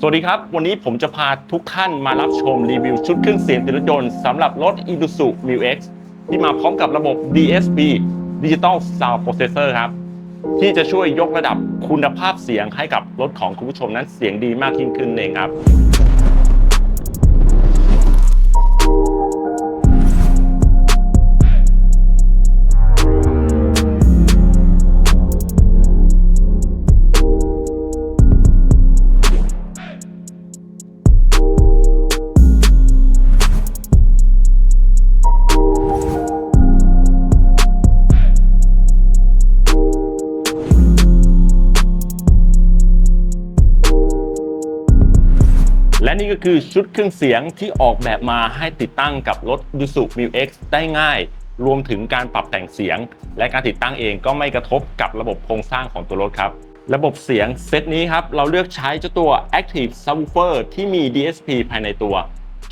สวัสดีครับ วันนี้ผมจะพาทุกท่านมารับชมรีวิวชุดเครื่องเสียงติดรถยนต์สำหรับรถ Isuzu Mu X ที่มาพร้อมกับระบบ DSP Digital Sound Processor ครับ ที่จะช่วยยกระดับคุณภาพเสียงให้กับรถของคุณผู้ชมนั้นเสียงดีมากยิ่งขึ้นเองครับ และนี่ก็คือชุดเครื่องเสียงที่ออกแบบมาให้ติดตั้งกับรถ Isuzu Mu X ได้ง่าย รวมถึงการปรับแต่งเสียง และการติดตั้งเองก็ไม่กระทบกับระบบโครงสร้างของตัวรถครับ ระบบเสียงเซตนี้ครับ เราเลือกใช้เจ้าตัว Active Subwoofer ที่มี DSP ภายในตัว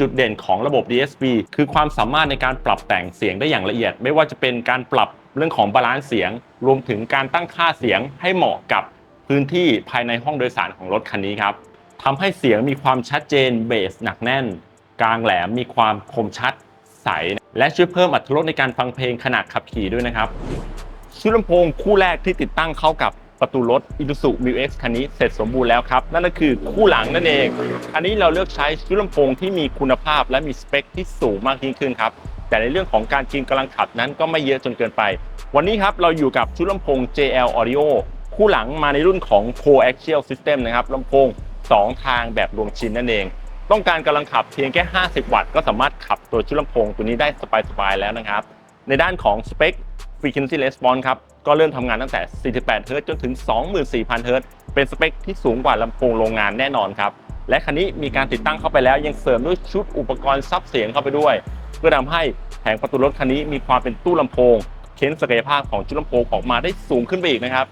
จุดเด่นของระบบ DSP คือความสามารถในการปรับแต่งเสียงได้อย่างละเอียด ไม่ว่าจะเป็นการปรับเรื่องของบาลานซ์เสียง รวมถึงการตั้งค่าเสียงให้เหมาะกับพื้นที่ภายในห้องโดยสารของรถคันนี้ครับ ทำให้เสียงมีความชัดเจนเบสหนักแน่น กลางแหลมมีความคมชัดใส และช่วยเพิ่มอรรถรสในการฟังเพลงขณะขับขี่ด้วยนะครับ ชุดลำโพงคู่แรกที่ติดตั้งเข้ากับประตูรถ Isuzu Mu X คันนี้เสร็จสมบูรณ์แล้วครับ นั่นก็คือคู่หลังนั่นเอง อันนี้เราเลือกใช้ชุดลำโพงที่มีคุณภาพและมีสเปคที่สูงมากยิ่งขึ้นครับ แต่ในเรื่องของการกินกำลังขับนั้นก็ไม่เยอะจนเกินไป วันนี้ครับเราอยู่กับชุดลำโพง JL Audio คู่หลังมาในรุ่นของ Coaxial System นะครับลำโพง 2 ทางแบบรวมชิ้นนั่นเอง ต้องการกำลังขับเพียงแค่ 50 วัตต์ก็สามารถขับตัวชุดลำโพงตัวนี้ได้สบายๆแล้วนะครับ ในด้านของสเปค Frequency Response ครับ ก็เริ่มทำงานตั้งแต่ 48 เฮิรตซ์จนถึง 24,000 เฮิรตซ์เป็นสเปคที่สูงกว่าลำโพงโรงงานแน่นอนครับ และคันนี้มีการติดตั้งเข้าไปแล้วยังเสริมด้วยชุดอุปกรณ์ซับเสียงเข้าไปด้วย เพื่อทำให้แผงประตูรถคันนี้มีความเป็นตู้ลำโพง เค้นศักยภาพของชุดลำโพงออกมาได้สูงขึ้นไปอีกนะครับ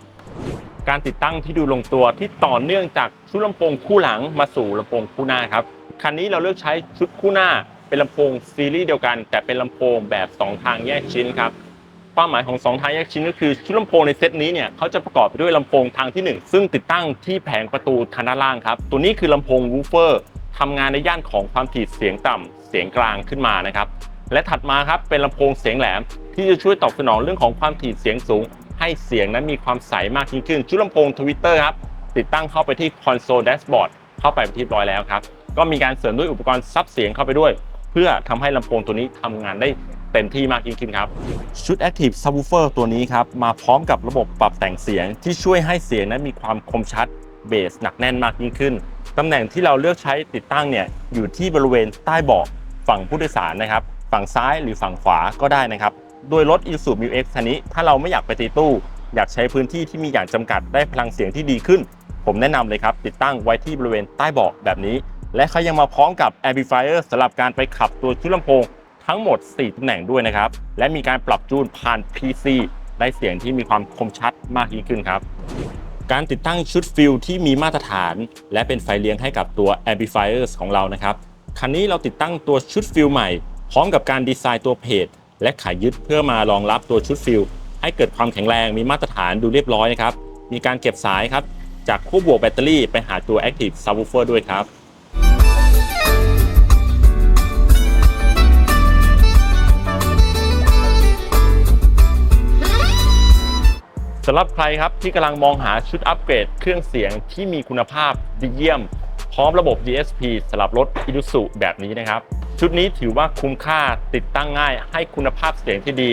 การติดตั้งที่ดูลงตัวที่ต่อเนื่องจากชุดลำโพงคู่หลังมาสู่ลำโพงคู่หน้าครับคันนี้เราเลือกใช้ชุดคู่หน้าเป็นลำโพงซีรีส์เดียวกัน แต่เป็นลำโพงแบบ 2 ทางแยกชิ้นครับเป้าหมายของ 2 ทางแยกชิ้นก็คือชุดลำโพงในเซตนี้เนี่ยเขาจะประกอบไปด้วยลำโพงทางที่ 1 ซึ่งติดตั้งที่แผงประตูทางด้านล่างครับตัวนี้คือลำโพงวูเฟอร์ทำงานในย่านของความถี่เสียงต่ำเสียงกลางขึ้นมานะครับและถัดมาครับเป็นลำโพงเสียงแหลมที่จะช่วยตอบสนองเรื่องของความถี่เสียงสูง ให้เสียงนั้นมีความใสมากยิ่งขึ้น ชุดลำโพงทวิตเตอร์ครับ ติดตั้งเข้าไปที่คอนโซลแดชบอร์ดเข้าไปเป็นที่ร้อยแล้วครับ ก็มีการเสริมด้วยอุปกรณ์ซับเสียงเข้าไปด้วย เพื่อทำให้ลำโพงตัวนี้ทำงานได้เต็มที่มากยิ่งขึ้นครับ ชุด Active Subwoofer ตัวนี้ครับ มาพร้อมกับระบบปรับแต่งเสียงที่ช่วยให้เสียงนั้นมีความคมชัดเบสหนักแน่นมากยิ่งขึ้น ตำแหน่งที่เราเลือกใช้ติดตั้งเนี่ยอยู่ที่บริเวณใต้เบาะฝั่งผู้โดยสารนะครับ ฝั่งซ้ายหรือฝั่งขวาก็ได้นะครับ โดยรถ Isuzu Mu X คันนี้ ถ้าเราไม่อยากไปตีตู้ อยากใช้พื้นที่ที่มีอย่างจำกัดได้พลังเสียงที่ดีขึ้น ผมแนะนำเลยครับ ติดตั้งไว้ที่บริเวณใต้เบาะแบบนี้ และเขายังมาพร้อมกับ amplifier สำหรับการไปขับตัวชุดลำโพงทั้งหมด 4ตำแหน่งด้วยนะครับ และมีการปรับจูนผ่าน PC ได้เสียงที่มีความคมชัดมากยิ่งขึ้นครับ การติดตั้งชุดฟิลที่มีมาตรฐาน และเป็นไฟเลี้ยงให้กับตัว amplifiers ของเรานะครับ คันนี้เราติดตั้งตัวชุดฟิลใหม่ พร้อมกับการดีไซน์ตัวเพจ และขายยึดเพื่อมารองรับตัวชุดฟิลให้เกิดความแข็งแรงมีมาตรฐานดูเรียบร้อยนะครับ มีการเก็บสายครับจากคู่บวกแบตเตอรี่ไปหาตัว Active Subwoofer ด้วยครับสำหรับใครครับที่กำลังมองหาชุดอัปเกรดเครื่องเสียงที่มีคุณภาพดีเยี่ยม พร้อมระบบ DSP สำหรับรถ Isuzu แบบนี้นะครับ ชุดนี้ถือว่าคุ้มค่าติดตั้งง่าย ให้คุณภาพเสียงที่ดี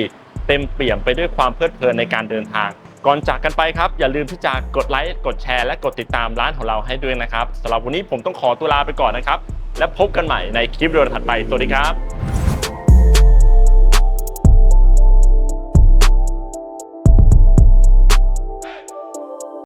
เต็มเปี่ยมไปด้วยความเพลิดเพลินในการเดินทาง ก่อนจากกันไปครับ อย่าลืมที่จะกดไลค์กดแชร์และกดติดตามร้านของเราให้ด้วยนะครับสำหรับวันนี้ผมต้องขอตัวลาไปก่อนนะครับ และพบกันใหม่ในคลิปเดีโอถัดไปสวัสดีครับ